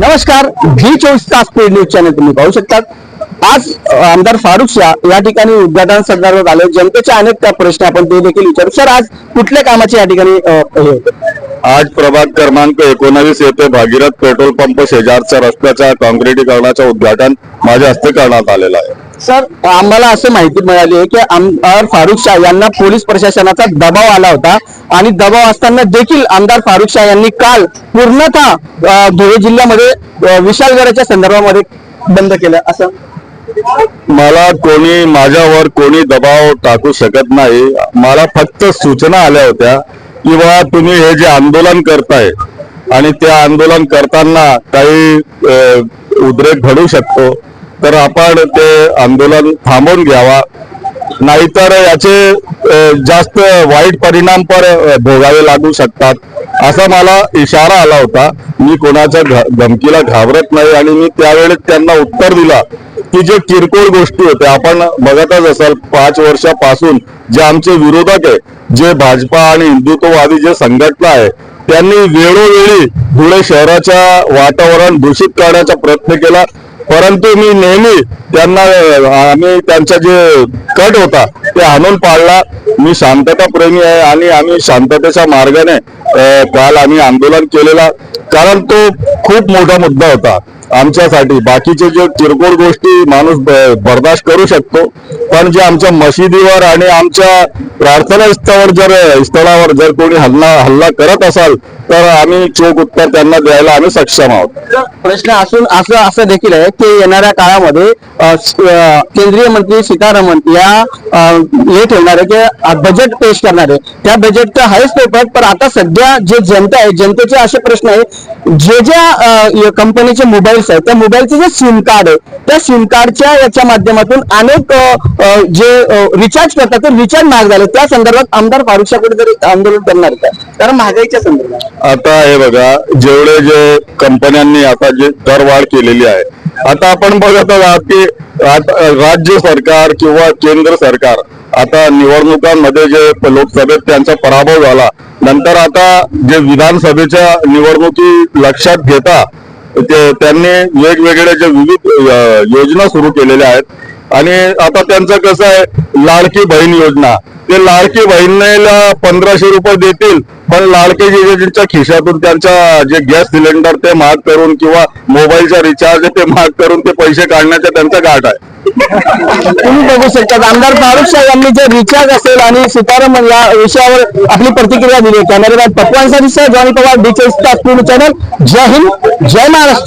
नमस्कार व्ही चोवीस तास पेड न्यूज चॅनल तुम्ही पाहू शकतात. आज आमदार फारुख शाह या ठिकाणी उद्घाटन संदर्भात आले जनतेचे अनेक त्या प्रश्न आपण ते देखील विचारू. सर आज कुठल्या कामाचे या ठिकाणी हे होते आज प्रभाग क्रमांक एकोणावीस येथे भागीरथ पेट्रोल पंप शेजारच्या रस्त्याच्या काँक्रिटीकरणाचं उद्घाटन माझ्या हस्ते करण्यात आलेलं आहे. सर आम्हाला असं माहिती मिळाली आहे की आमदार फारुख शाह यांना पोलीस प्रशासनाचा दबाव आला होता आणि दबाव असताना देखील आमदार फारुख शाह यांनी काल पूर्णतः धुळे जिल्ह्यामध्ये विशालगडाच्या संदर्भामध्ये बंद केलं. असं? मला कोणी माझ्यावर कोणी दबाव टाकू शकत नाही. मला फक्त सूचना आल्या होत्या की बा तुम्ही हे जे आंदोलन करताय आणि त्या आंदोलन करताना काही उद्रेक घडू शकतो. तर आपण ते आंदोलन थांबवून घ्यावा. नाहीतर याचे जास्त वाईट परिणाम पर भोगावे लागू शकतात. असा मला इशारा आला होता. मी कोणाच्या धमकीला घाबरत नाही आणि मी त्यावेळेस त्यांना उत्तर दिला की जे किरकोळ गोष्टी होत्या आपण बघतच असाल पाच वर्षापासून जे आमचे विरोधक आहे जे भाजपा आणि हिंदुत्ववादी जे संघटना आहे त्यांनी वेळोवेळी धुळे शहराच्या वातावरण दूषित करण्याचा प्रयत्न केला. परंतु मी नेहमी त्यांना आम्ही त्यांचा जे कट होता ते आणून पाडला. मी शांतता प्रेमी आहे आणि आम्ही शांततेच्या मार्गाने काल आम्ही आंदोलन केलेला. कारण तो खूप मोठा मुद्दा होता. आमच्यासाठी. बाकीचे जे किरकोळ गोष्टी माणूस बर्दाश्त करू शकतो पण जे आमच्या मशिदीवर आणि आमच्या प्रार्थना स्थळावर जर स्थळावर जर कोणी हल्ला हल्ला करत असाल तर आम्ही चोख उत्तर त्यांना द्यायला आम्ही सक्षम आहोत. प्रश्न असून असं असं देखील आहे की येणाऱ्या काळामध्ये केंद्रीय मंत्री सीतारामन या हे ठेवणार आहे की बजेट पेश करणार आहे. त्या बजेट तर आहेच पेपर पण आता सध्या जे जनता आहे जनतेचे असे प्रश्न आहे जे ज्या कंपनीचे मोबाईल मोबाईल्स आहेत त्या मोबाईलचे जे सिम कार्ड आहे त्या सिम कार्डच्या याच्या माध्यमातून अनेक जे रिचार्ज करतात ते रिचार्ज महाग झाले. त्या संदर्भात आमदार फारुख शाह कुठेतरी आंदोलन करणार का? कारण महागाईच्या संदर्भात. आता हे बघा जेवढे जे कंपन्यांनी आता जे दरवाढ केलेली आहे आता आपण बघत आहात की आता राज्य सरकार किंवा केंद्र सरकार आता निवडणुकांमध्ये जे लोकसभेत त्यांचा पराभव झाला नंतर आता जे विधानसभेच्या निवडणुकी लक्षात घेता त्यांनी वेगवेगळ्या ज्या विविध योजना सुरू केलेल्या आहेत. आणि आता त्यांचं कसं आहे लाडकी बहीण योजना. ते लाडकी बहिणीला पंधराशे रुपये देतील पण लाडके योजनेच्या खिशातून त्यांच्या जे गॅस सिलेंडर ते महाग करून किंवा मोबाईलचा रिचार्ज ते महाग करून ते पैसे काढण्याचा त्यांचा गाठ आहे. तुम्ही बघू शकता आमदार फारुख शाह यांनी जे रिचार्ज असेल आणि सीतारामन या विषयावर आपली प्रतिक्रिया दिली कॅमेरामॅन पप्पांसाठी सह जॉनी पवार डिटेल्स चॅनल जय हिंद जय महाराष्ट्र.